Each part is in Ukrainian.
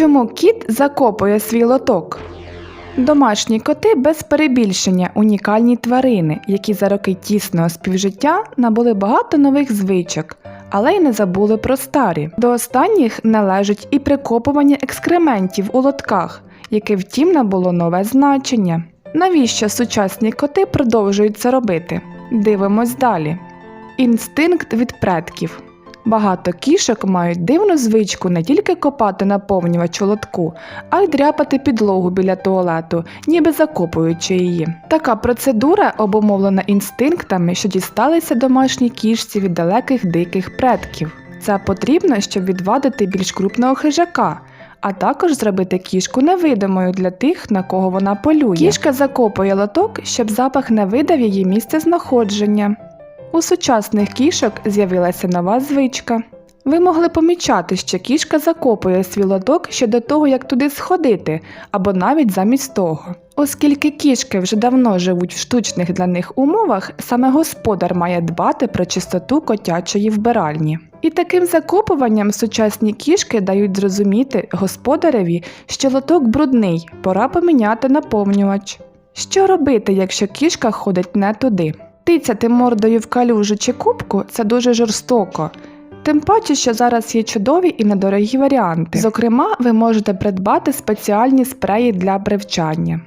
Чому кіт закопує свій лоток? Домашні коти без перебільшення унікальні тварини, які за роки тісного співжиття набули багато нових звичок, але й не забули про старі. До останніх належить і прикопування екскрементів у лотках, яке втім набуло нове значення. Навіщо сучасні коти продовжують це робити? Дивимось далі. Інстинкт від предків. Багато кішок мають дивну звичку не тільки копати наповнювач у лотку, а й дряпати підлогу біля туалету, ніби закопуючи її. Така процедура обумовлена інстинктами, що дісталися домашній кішці від далеких диких предків. Це потрібно, щоб відвадити більш крупного хижака, а також зробити кішку невидимою для тих, на кого вона полює. Кішка закопує лоток, щоб запах не видав її місце знаходження. У сучасних кішок з'явилася нова звичка. Ви могли помічати, що кішка закопує свій лоток ще до того, як туди сходити, або навіть замість того. Оскільки кішки вже давно живуть в штучних для них умовах, саме господар має дбати про чистоту котячої вбиральні. І таким закопуванням сучасні кішки дають зрозуміти господареві, що лоток брудний, пора поміняти наповнювач. Що робити, якщо кішка ходить не туди? Тицяти мордою в калюжу чи кубку це дуже жорстоко. Тим паче, що зараз є чудові і недорогі варіанти. Зокрема, ви можете придбати спеціальні спреї для привчання.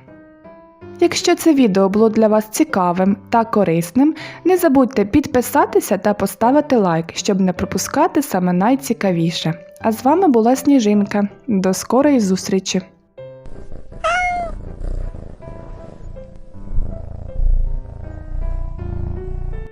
Якщо це відео було для вас цікавим та корисним, не забудьте підписатися та поставити лайк, щоб не пропускати саме найцікавіше. А з вами була Сніжинка. До скорої зустрічі!